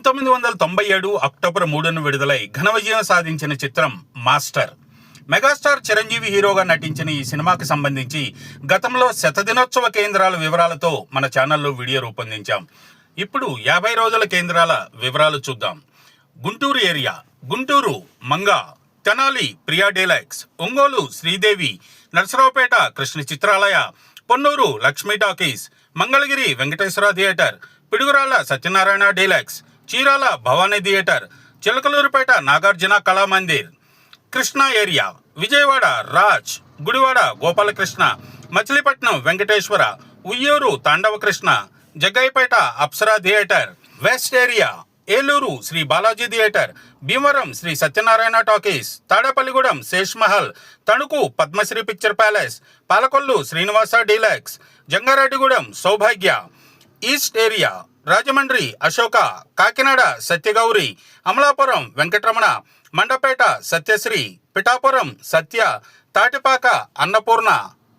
పంతొమ్మిది వందల తొంభై ఏడు అక్టోబర్ మూడున విడుదలై ఘన విజయం సాధించిన చిత్రం మాస్టర్. మెగాస్టార్ చిరంజీవి హీరోగా నటించిన ఈ సినిమాకి సంబంధించి గతంలో శతదినోత్సవ కేంద్రాల వివరాలతో మన ఛానల్లో వీడియో రూపొందించాం. ఇప్పుడు యాభై రోజుల కేంద్రాల వివరాలు చూద్దాం. Guntur area Guntur Manga Tenali Priya deluxe Ongole Sridevi Narasaraopet Krishna Chitralaya Ponnur Lakshmi talkies Mangalagiri Venkateswara theatre Piduguralla Satyanarayana deluxe Chirala Bhavani theatre Chilakaluripet Nagarjuna Kalamandir Krishna area Vijayawada Raj Gudivada Gopalakrishna Machilipatnam Venkateswara Vuyyuru Tandava Krishna Jaggayyapeta Apsara theatre west area Eluru Sri Balaji theatre Bhimavaram Sri Satyanarayana talkies Tadepalligudem Sesh Mahal Tanuku Padmasri picture palace Palakollu Srinivasa deluxe Jangareddygudem Soubhagya east area Rajahmundry Ashoka Kakinada Satyagowri Amalapuram Venkataramana Mandapeta Satyasri Pithapuram Satya Tatipaka Annapurna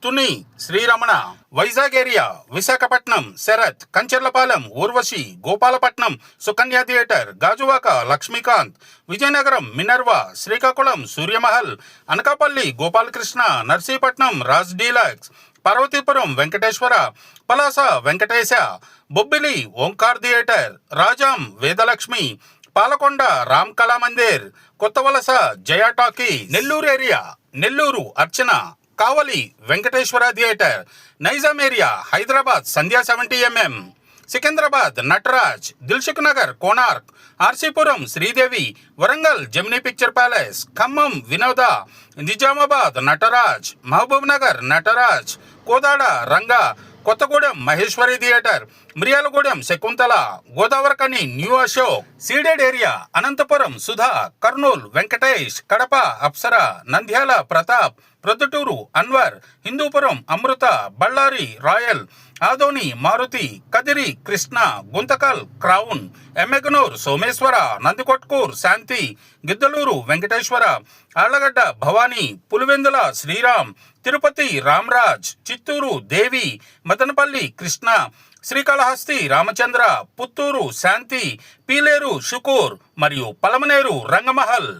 Tuni Sriramana Vizag area Visakhapatnam Sarath Kancharapalem Urvasi Gopalapatnam Sukanya theatre Gajuwaka Lakshmikanth Vizianagaram Minerva Srikakulam Suryamahal Anakapalli Gopalakrishna Narsipatnam Raj deluxe Parvathipuram Venkateswara Palasa Venkatesa Bobbili Omkar theatre Rajam Vedalakshmi Palakonda Ram Kala Mandir Kothavalasa Jaya talkie Nellore area Nellore Archana Kavali Venkateswara theatre Nizam area Hyderabad Sandhya seventy MM. Secunderabad Natraj Dilsukhnagar Konark RC Puram Sridevi Warangal Gemini picture palace Khammam Vinoda Nizamabad Natraj Mahabubnagar Natraj Kodad Ranga Kothagudem Maheswari theatre Miryalaguda Shakuntala Godavarikhani new Ashok ceded area Anantapur Sudha Kurnool Venkatesh Kadapa Apsara Nandyal Pratap Proddatur Anwar Hindupur Amrutha Bellary royal Adoni Maruthi Kadiri Krishna Guntakal crown Emmiganur Someswara Nandikotkur Shanthi Giddalur Venkateswara Allagadda Bhavani Pulivendula Sriram Tirupati Ramraj Chittoor Devi Madanapalle Krishna Srikalahasti Ramachandra Puttur Shanthi Piler Shukur మరియు పలమనేరు రంగమహల్.